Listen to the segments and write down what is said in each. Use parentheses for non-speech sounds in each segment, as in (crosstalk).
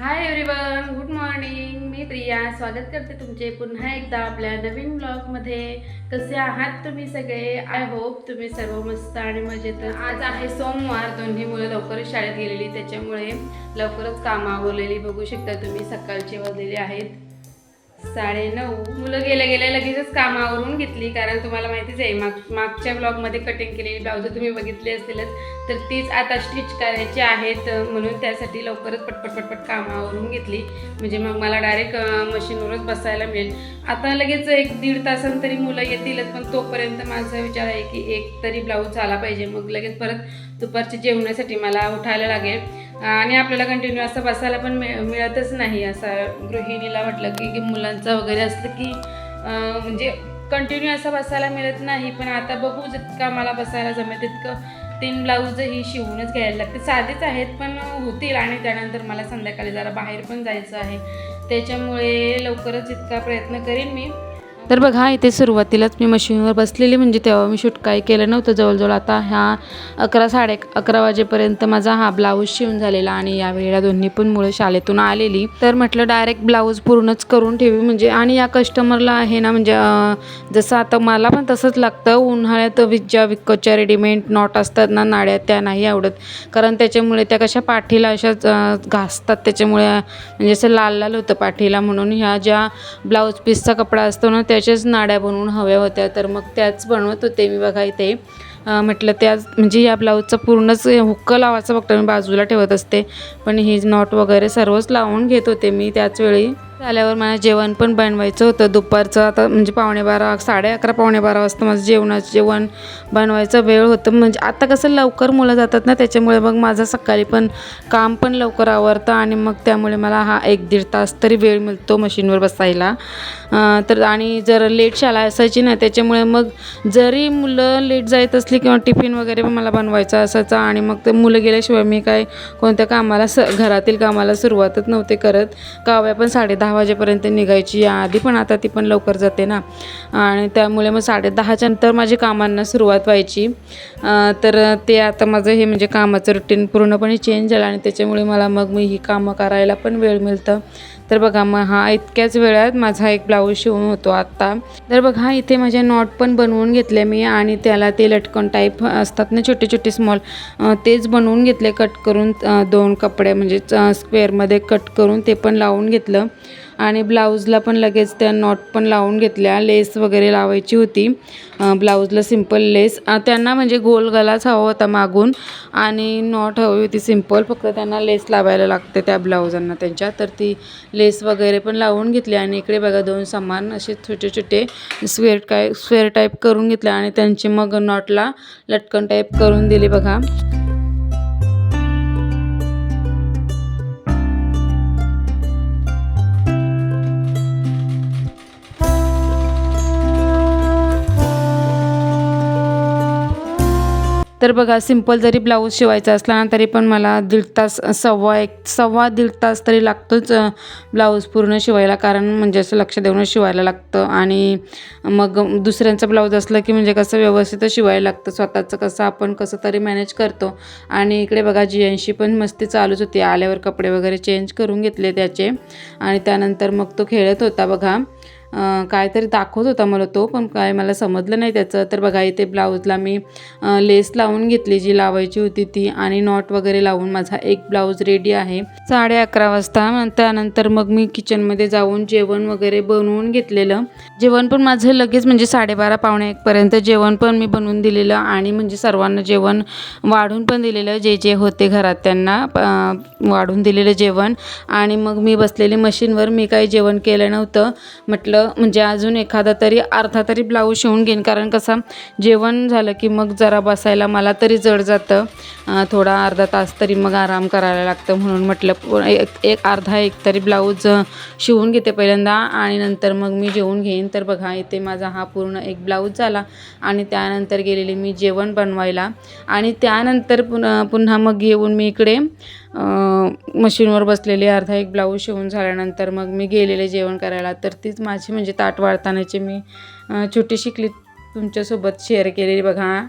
हाय everyone good morning मी प्रिया. स्वागत करते तुमचे पुन्हा एकदा आपल्या नवीन ब्लॉगमध्ये कसे आहात तुम्ही सगळे? आय होप तुम्ही सर्व मस्त आणि मजेत. आज आहे सोमवार. दोन्ही मुलं लवकरच शाळेत गेलेली. त्याच्यामुळे लवकरच कामावरलेली बघू शकता तुम्ही सकाळचे वाजलेली आहेत. साडे नऊ मुलं गेल्या गेल्या लगेचच कामावरून घेतली कारण तुम्हाला माहितीच आहे माग मागच्या ब्लॉगमध्ये कटिंग केलेली ब्लाऊज तुम्ही बघितली असतीलच तर तीच आता स्टिच करायची आहेत म्हणून त्यासाठी लवकरच पटपट पटपट कामावरून घेतली. म्हणजे मग मला डायरेक्ट मशीनवरच बसायला मिळेल. आता लगेच एक दीड तासानं तरी मुलं येतीलच पण तोपर्यंत माझा विचार आहे की एक तरी ब्लाऊज झाला पाहिजे. मग लगेच परत दुपारच्या जेवणासाठी मला उठायला लागेल. आणि आपल्याला कंटिन्यू असं बसायला पण मिळ मिळतच नाही. असं गृहिणीला म्हटलं की की मुलांचं वगैरे असलं की म्हणजे कंटिन्यू असं बसायला मिळत नाही. पण आता बघू जितका मला बसायला जमेल तितकं तीन ब्लाऊज ही शिवूनच घ्यायला लागते. साधेच आहेत पण होतील. आणि त्यानंतर मला संध्याकाळी जरा बाहेर पण जायचं आहे. त्याच्यामुळे लवकरच इतका प्रयत्न करेन मी. तर बघा इथे सुरुवातीलाच मी मशीनवर बसलेली म्हणजे तेव्हा मी शूट काही केलं नव्हतं जवळजवळ. आता ह्या अकरा साडे अकरा वाजेपर्यंत माझा हा ब्लाऊज शिवून झालेला आणि या वेळेला दोन्ही पण मुळे शाळेतून आलेली. तर म्हटलं डायरेक्ट ब्लाऊज पूर्णच करून ठेवी म्हणजे आणि या कस्टमरला आहे ना म्हणजे जसं आता मला पण तसंच लागतं. उन्हाळ्यात ज्या विकतच्या रेडीमेड नॉट असतात ना नाड्या त्या नाही आवडत. कारण त्याच्यामुळे त्या कशा पाठीला अशा घासतात. त्याच्यामुळे म्हणजे असं लाल लाल होतं पाठीला म्हणून. ह्या ज्या ब्लाऊज पीसचा कपडा असतो ना त्या त्याच्याच नाड्या बनवून हव्या होत्या तर मग त्याच बनवत होते मी बघा इथे. म्हटलं त्याच म्हणजे या ब्लाऊजचं पूर्णच हुक्क लावायचं फक्त मी बाजूला ठेवत असते. पण ही नॉट वगैरे सर्वच लावून घेत होते मी त्याच वेळी झाल्यावर मला जेवण पण बनवायचं होतं. दुपारचं आता म्हणजे पावणे बारा साडे अकरा पावणे बारा वाजता माझं जेवणाचं जेवण बनवायचं वेळ होतं. म्हणजे आता कसं लवकर मुलं जातात ना त्याच्यामुळे मग माझं सकाळी पण काम पण लवकर आवरतं आणि मग त्यामुळे मला हा एक दीड तास तरी वेळ मिळतो मशीनवर बसायला. तर आणि जर लेट शाळा असायची ना त्याच्यामुळे मग जरी मुलं लेट जायत असली किंवा टिफिन वगैरे पण मला बनवायचा असायचा आणि मग ते मुलं गेल्याशिवाय मी काय कोणत्या कामाला स घरातील कामाला सुरुवातच नव्हते करत. काव्या पण साडे दहा दहा वाजेपर्यंत निघायची. आधी पण आता ती पण लवकर जाते ना. आणि त्यामुळे मग साडे दहाच्या नंतर माझी कामांना सुरुवात व्हायची. तर ते आता माझं हे म्हणजे कामाचं रुटीन पूर्णपणे चेंज झालं आणि त्याच्यामुळे मला मग मी ही कामं करायला पण वेळ मिळतं. तर बघा मग हा इतक्याच वेळात माझा एक ब्लाऊज शिवून होतो आत्ता. तर बघा इथे माझ्या नॉट पण बनवून घेतले मी आणि त्याला ते लटकन टाईप असतात ना छोटे छोटे स्मॉल तेच बनवून घेतले कट करून दोन कपडे म्हणजे स्क्वेअरमध्ये कट करून ते पण लावून घेतलं. आणि ब्लाऊजला पण लगेच त्या नॉट पण लावून घेतल्या. लेस वगैरे लावायची होती. ब्लाऊजला सिंपल लेस. त्यांना म्हणजे गोल गलाच हवा होता मागून. आणि नॉट हवी होती सिंपल फक्त त्यांना लेस लावायला लागते त्या ब्लाऊजांना त्यांच्या. तर ती लेस वगैरे पण लावून घेतली. आणि इकडे बघा दोन समान असे छोटे छोटे स्वेअर काय स्वेअर टाईप करून घेतले आणि त्यांची मग नॉटला लटकन टाईप करून दिली बघा. तर बघा सिंपल जरी ब्लाऊज शिवायचा असला ना तरी पण मला दीड तास सव्वा एक सव्वा दीड तास तरी लागतोच ब्लाऊज पूर्ण शिवायला. कारण म्हणजे असं लक्ष देऊनच शिवायला लागतं. आणि मग दुसऱ्यांचं ब्लाऊज असलं की म्हणजे कसं व्यवस्थितच शिवायला लागतं. स्वतःचं कसं आपण कसं तरी मॅनेज करतो. आणि इकडे बघा जियांशी पण मस्ती चालूच होती. आल्यावर कपडे वगैरे चेंज करून घेतले त्याचे. आणि त्यानंतर मग तो खेळत होता बघा. कायतरी काहीतरी दाखवत होता मला तो पण काय मला समजलं नाही त्याचं. तर बघा इथे ब्लाऊजला मी लेस लावून घेतली जी लावायची होती ती आणि नॉट वगैरे लावून माझा एक ब्लाऊज रेडी आहे. साडे अकरा वाजता त्यानंतर मग मी किचनमध्ये जाऊन जेवण वगैरे बनवून घेतलेलं. जेवण पण माझं लगेच म्हणजे साडेबारा पावणे एकपर्यंत जेवण पण मी बनवून दिलेलं आणि म्हणजे सर्वांना जेवण वाढून पण दिलेलं. जे जे होते घरात त्यांना वाढून दिलेलं जेवण. आणि मग मी बसलेली मशीनवर मी काही जेवण केलं नव्हतं. म्हटलं म्हणजे अजून एखादा तरी अर्धा तरी ब्लाऊज शिवून घेईन. कारण कसं जेवण झालं की मग जरा बसायला मला तरी जड जातं. थोडा अर्धा तास तरी मग आराम करायला लागतं म्हणून म्हटलं एक एक अर्धा एक तरी ब्लाऊज शिवून घेते पहिल्यांदा आणि नंतर मग मी जेवून घेईन. तर बघा इथे माझा हा पूर्ण एक ब्लाऊज झाला आणि त्यानंतर गेलेली मी जेवण बनवायला आणि त्यानंतर पुन्हा पुन्हा मग येऊन मी इकडे मशीनवर बसलेली अर्धा एक ब्लाऊज शिवून झाल्यानंतर मग मी गेलेले जेवण करायला. तर तीच माझी म्हणजे ताट वाढतानाची मी छोटी शिकली तुमच्यासोबत शेअर केलेली बघा.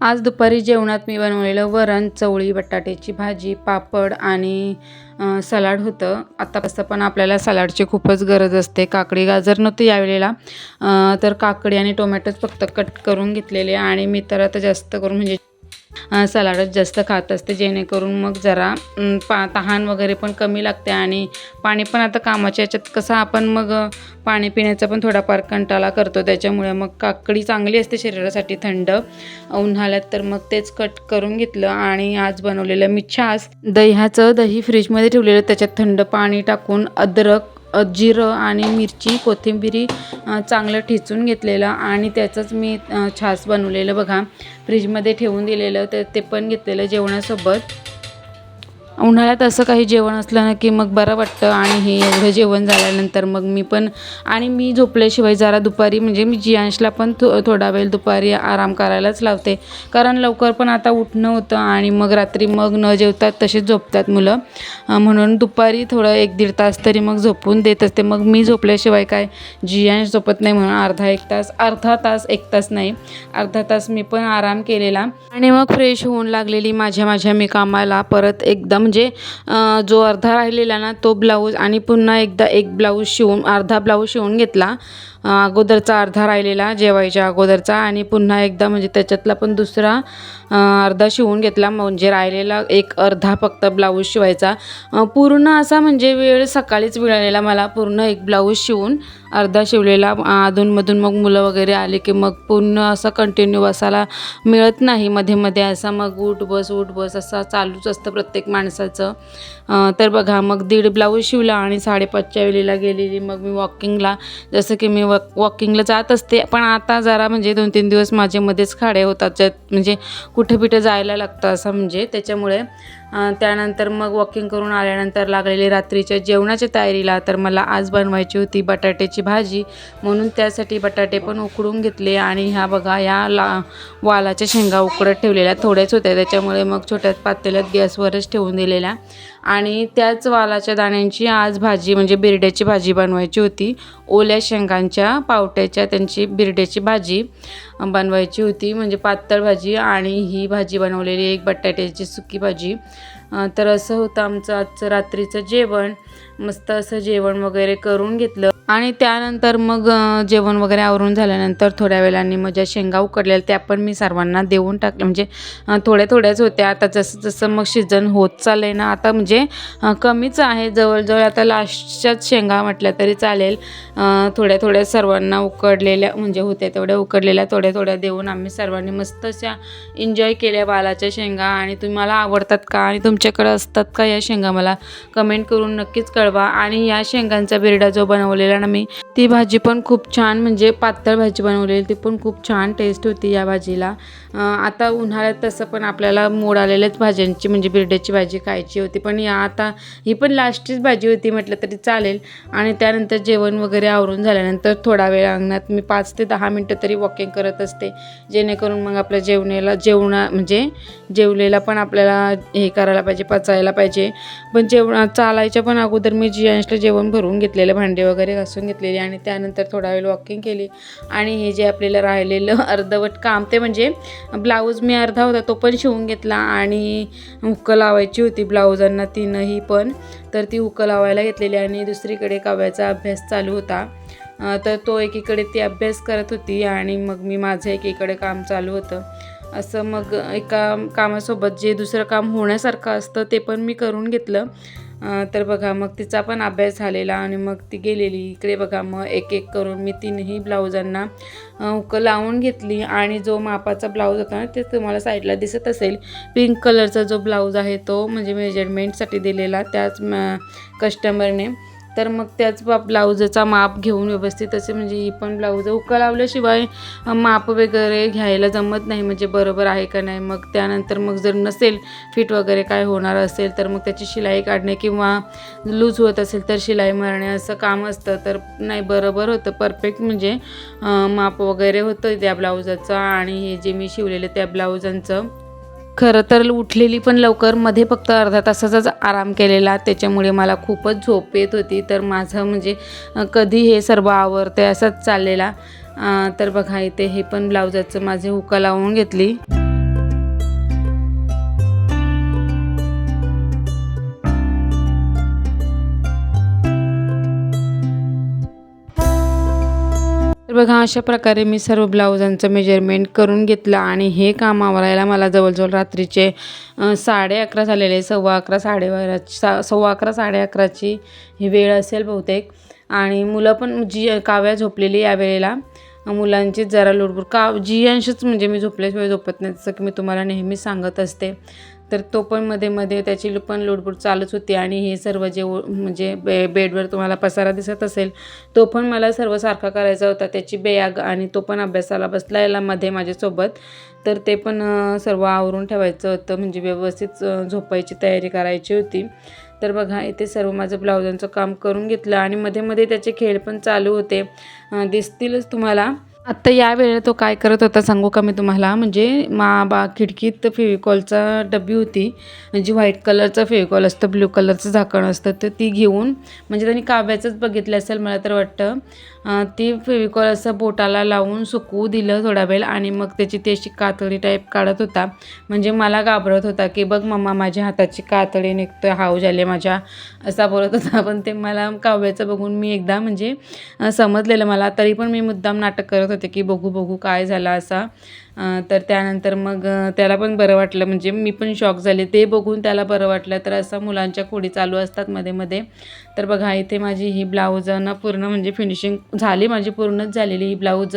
आज दुपारी जेवणात मी बनवलेलं वरण चवळी बटाट्याची भाजी पापड आणि सलाड होतं. आत्तापासून कसं पण आपल्याला सलाडची खूपच गरज असते. काकडी गाजर नव्हती यावेळेला. तर काकडी आणि टोमॅटोच फक्त कट करून घेतलेले आणि मी तर आता जास्त करून म्हणजे सलाडच जास्त खात असते जेणेकरून मग जरा पा तहान वगैरे पण कमी लागते आणि पाणी पण आता कामाच्या याच्यात कसं आपण मग पाणी पिण्याचा पण थोडाफार कंटाळा करतो. त्याच्यामुळे मग काकडी चांगली असते शरीरासाठी थंड. उन्हाळ्यात तर मग तेच कट करून घेतलं आणि आज बनवलेलं मी छास दह्याचं दही फ्रीजमध्ये ठेवलेलं त्याच्यात थंड पाणी टाकून अद्रक जिरं आणि मिरची कोथिंबिरी चांगलं ठेचून घेतलेलं आणि त्याचंच मी छास बनवलेलं बघा. फ्रीजमध्ये ठेवून दिलेलं तर ते पण घेतलेलं जेवणासोबत. उन्हाळ्यात असं काही जेवण असलं ना की मग बरं वाटतं आणि हे एवढं जेवण झाल्यानंतर मग मी पण आणि मी झोपल्याशिवाय जरा दुपारी म्हणजे मी जियांशला पण थो थोडा वेळ दुपारी आराम करायलाच लावते. कारण लवकर पण आता उठणं होतं आणि मग रात्री मग न जेवतात तसेच झोपतात मुलं. म्हणून दुपारी थोडं एक दीड तास तरी मग झोपून देत असते. मग मी झोपल्याशिवाय काय जियांश झोपत नाही म्हणून अर्धा एक तास अर्धा तास एक तास नाही अर्धा तास मी पण आराम केलेला. आणि मग फ्रेश होऊन लागलेली माझ्या माझ्या मी कामाला परत एकदम म्हणजे जो अर्धा राहिलेला ना तो ब्लाऊज आणि पुन्हा एकदा एक ब्लाऊज शिवून अर्धा ब्लाऊज शिवून घेतला. अगोदरचा अर्धा राहिलेला जेवायच्या अगोदरचा आणि पुन्हा एकदा म्हणजे त्याच्यातला पण दुसरा अर्धा शिवून घेतला. म्हणजे राहिलेला एक अर्धा फक्त ब्लाऊज शिवायचा. पूर्ण असा म्हणजे वेळ सकाळीच मिळालेला मला. पूर्ण एक ब्लाऊज शिवून अर्धा शिवलेला. अधूनमधून मग मुलं वगैरे आले की मग पूर्ण असं कंटिन्यू असायला मिळत नाही मध्ये मध्ये. असा मग उठ बस उठ बस असा चालूच असतं प्रत्येक माणसाचं. तर बघा मग दीड ब्लाऊज शिवला आणि साडेपाचच्या वेळेला गेलेली. मग मी वॉकिंगला जसं की मी व वॉकिंगला जात असते. पण आता जरा म्हणजे दोन तीन दिवस माझे मध्येच खाडे होतात. ज्यात म्हणजे कुठे पिठे जायला लागतं असं म्हणजे त्याच्यामुळे त्यानंतर मग वॉकिंग करून आल्यानंतर लागलेली रात्रीच्या जेवणाच्या तयारीला तर मला आज बनवायची होती बटाट्याची भाजी. म्हणून त्यासाठी बटाटे पण उकडून घेतले आणि ह्या बघा या ला वालाच्या शेंगा उकडत ठेवलेल्या थोड्याच होत्या. त्याच्यामुळे मग छोट्या पातेल्यात गॅसवरच ठेवून दिलेल्या. आणि त्याच वालाच्या दाण्यांची आज भाजी म्हणजे बिरड्याची भाजी बनवायची होती. ओल्या शेंगांच्या पावट्याच्या त्यांची बिरड्याची भाजी बनवायची होती. म्हणजे पातळ भाजी आणि ही भाजी बनवलेली एक बटाट्याची सुकी भाजी. तर असं होतं आमचं आजचं रात्रीचं जेवण. मस्त असं जेवण वगैरे करून घेतलं. आणि त्यानंतर मग जेवण वगैरे आवरून झाल्यानंतर थोड्या वेळाने मग ज्या शेंगा उकडलेल्या त्या पण मी सर्वांना देऊन टाकल्या. म्हणजे थोड्या थोड्याच होत्या. आता जसं जसं मग सीझन होत चाललं आहे ना आता म्हणजे कमीच आहे. जवळजवळ आता लास्टच्याच शेंगा म्हटल्या तरी चालेल. थोड्या थोड्या सर्वांना उकडलेल्या म्हणजे होत्या तेवढ्या उकडलेल्या थोड्या थोड्या देऊन आम्ही सर्वांनी मस्त अशा एन्जॉय केल्या बालाच्या शेंगा. आणि तुम्हाला आवडतात का? आणि तुमच्याकडे असतात का या शेंगा? मला कमेंट करून नक्कीच कळवा आणि या शेंगांचा बिरडा जो बनवलेला ना मी ती भाजी पण खूप छान म्हणजे पातळ भाजी बनवलेली ती पण खूप छान टेस्ट होती या भाजीला. आता उन्हाळ्यात तसं पण आपल्याला मोड आलेल्याच भाज्यांची म्हणजे बिरड्याची भाजी खायची होती पण या आता ही पण लास्टचीच भाजी होती म्हटलं तरी चालेल. आणि त्यानंतर जेवण वगैरे आवरून झाल्यानंतर थोडा वेळ अंगणात मी पाच ते दहा मिनटं तरी वॉकिंग करत असते. जेणेकरून मग आपल्या जेवणाला जेवणा म्हणजे जेवलेला पण आपल्याला हे करायला पाहिजे पचायला पाहिजे. पण जेवणा चालायच्या पण अगोदर मी जियांशला जेवण भरून घेतलेलं भांडे वगैरे घासून घेतलेली आणि त्यानंतर थोडा वेळ वॉकिंग केली. आणि हे जे आपल्याला राहिलेलं (laughs) अर्धवट काम ते म्हणजे ब्लाऊज मी अर्धा होता तो पण शिवून घेतला आणि हुक्कं लावायची होती ब्लाऊजांना तीनही पण. तर ती हुक्क लावायला घेतलेली आणि दुसरीकडे काव्याचा अभ्यास चालू होता. तर तो एकीकडे ती अभ्यास करत होती आणि मग मी माझं एकीकडे काम चालू होतं. असं मग एका कामासोबत जे दुसरं काम होण्यासारखं असतं ते पण मी करून घेतलं. तर बघा मग तिचा पण अभ्यास झालेला आणि मग ती गेलेली. इकडे बघा मग एक एक करून मी तीनही ब्लाऊजांना अं, लावून घेतली आणि जो मापाचा ब्लाऊज होता ना ते तुम्हाला साईडला दिसत असेल. पिंक कलरचा जो ब्लाऊज आहे तो म्हणजे मेजरमेंटसाठी दिलेला त्याच कस्टमरने. तर मग त्याच बा ब्लाऊजचा माप घेऊन व्यवस्थित असे म्हणजे ही पण ब्लाऊज हुक्का लावल्याशिवाय माप वगैरे घ्यायला जमत नाही म्हणजे बरोबर आहे का नाही? मग त्यानंतर मग जर नसेल फिट वगैरे काय होणार असेल तर मग त्याची शिलाई काढणे किंवा लूज होत असेल तर शिलाई मारणे असं काम असतं. तर नाही बरोबर होतं. परफेक्ट म्हणजे माप वगैरे होतं त्या ब्लाऊजाचं आणि हे जे मी शिवलेलं त्या ब्लाऊजांचं. खरं तर उठलेली पण लवकरमध्ये फक्त अर्धा तासाचाच आराम केलेला. त्याच्यामुळे मला खूपच झोप येत होती. तर माझं म्हणजे कधी हे सर्व आवरते असंच चाललेला. तर बघा इथे हे पण ब्लाऊजाचं माझे हुका लावून घेतली. तर बघा अशा प्रकारे मी सर्व ब्लाऊजांचं मेजरमेंट करून घेतलं आणि हे काम आवरायला मला जवळजवळ रात्रीचे साडे अकरा झालेले सव्वा अकरा साडेबारा सा सव्वा अकरा साडे अकराची ही वेळ असेल बहुतेक. आणि मुलं पण जी काव्या झोपलेली या वेळेला मुलांची जरा लुडबुड का जी अंशच म्हणजे मी झोपल्याशिवाय झोपत नाही जसं की मी तुम्हाला नेहमी सांगत असते. तर तो पण मध्ये मध्ये त्याची पण लुडबुड चालूच होती आणि हे सर्व जे म्हणजे बे बेडवर तुम्हाला पसारा दिसत असेल तो पण मला सर्व सारखा करायचा होता. त्याची बॅग आणि तो पण अभ्यासाला बसलायला मध्ये माझ्यासोबत. तर ते पण सर्व आवरून ठेवायचं होतं. म्हणजे व्यवस्थित झोपायची तयारी करायची होती. तर बघा इथे सर्व माझं ब्लाउजांचं काम करून घेतलं आणि मध्ये मध्ये त्याचे खेळ पण चालू होते. दिसतीलच तुम्हाला. आत्ता या वेळेला तो काय करत होता सांगू का मी तुम्हाला? म्हणजे मा बा खिडकीत फेविकॉलचा डबी होती. म्हणजे व्हाईट कलरचं फेविकॉल असतं ब्ल्यू कलरचं झाकण असतं. तर ती घेऊन म्हणजे त्यांनी काव्याचंच बघितलं असेल मला तर वाटतं. ती फेविकॉल असं बोटाला लावून सुकवू दिलं थोडा वेळ आणि मग त्याची ती अशी कातडी टाईप काढत होता. म्हणजे मला घाबरत होता की बघ मम्मा माझ्या हाताची कातडी निघतोय हाव झाले माझ्या असा बोलत होता. पण ते मला काव्याचं बघून मी एकदा म्हणजे समजलेलं मला. तरी पण मी मुद्दाम नाटक करत होते की बघू बघू काय झालं असा. तर त्यानंतर मग त्याला पण बरं वाटलं. म्हणजे मी पण शॉक झाले. ते बघून त्याला बरं वाटलं. तर असं मुलांच्या खोडी चालू असतात मध्ये मध्ये. तर बघा इथे माझी ही ब्लाऊज ना पूर्ण म्हणजे फिनिशिंग झाली. माझी पूर्णच झालेली ही ब्लाऊज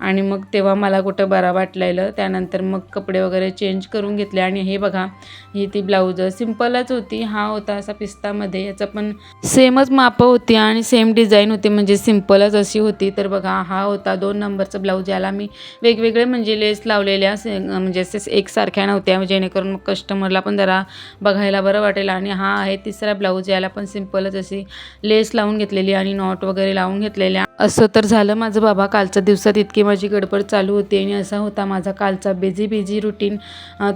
आणि मग तेव्हा मला कुठं बरा वाटलेलं. त्यानंतर मग कपडे वगैरे चेंज करून घेतले. आणि हे बघा ही ती ब्लाऊज सिम्पलच होती. हा होता असा पिस्तामध्ये याचा पण सेमच मापं होती आणि सेम डिझाईन होती. म्हणजे सिम्पलच अशी होती. तर बघा हा होता दोन नंबरचा ब्लाऊज याला मी वेगवेगळे म्हणजे लेस लावलेल्या से म्हणजे असे एकसारख्या नव्हत्या. म्हणजे जेणेकरून मग कस्टमरला पण जरा बघायला बरं वाटेल. आणि हा आहे तिसरा ब्लाऊज याला पण सिम्पलच अशी लेस लावून घेतलेली आणि नॉट वगैरे लावून घेतलेल्या. असं तर झालं माझं बाबा. कालच्या दिवसात इतकी माझी गडबड चालू होती आणि असा होता माझा कालचा बिझी बिझी रुटीन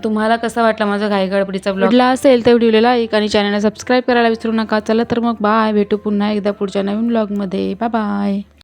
तुम्हाला कसा वाटला माझा घाई गडबडीचा ब्लॉग असेल तर व्हिडिओला एक आणि चॅनलला सबस्क्राईब करायला विसरू नका. चला तर मग बाय भेटू पुन्हा एकदा पुढच्या नवीन ब्लॉगमध्ये बाय बाय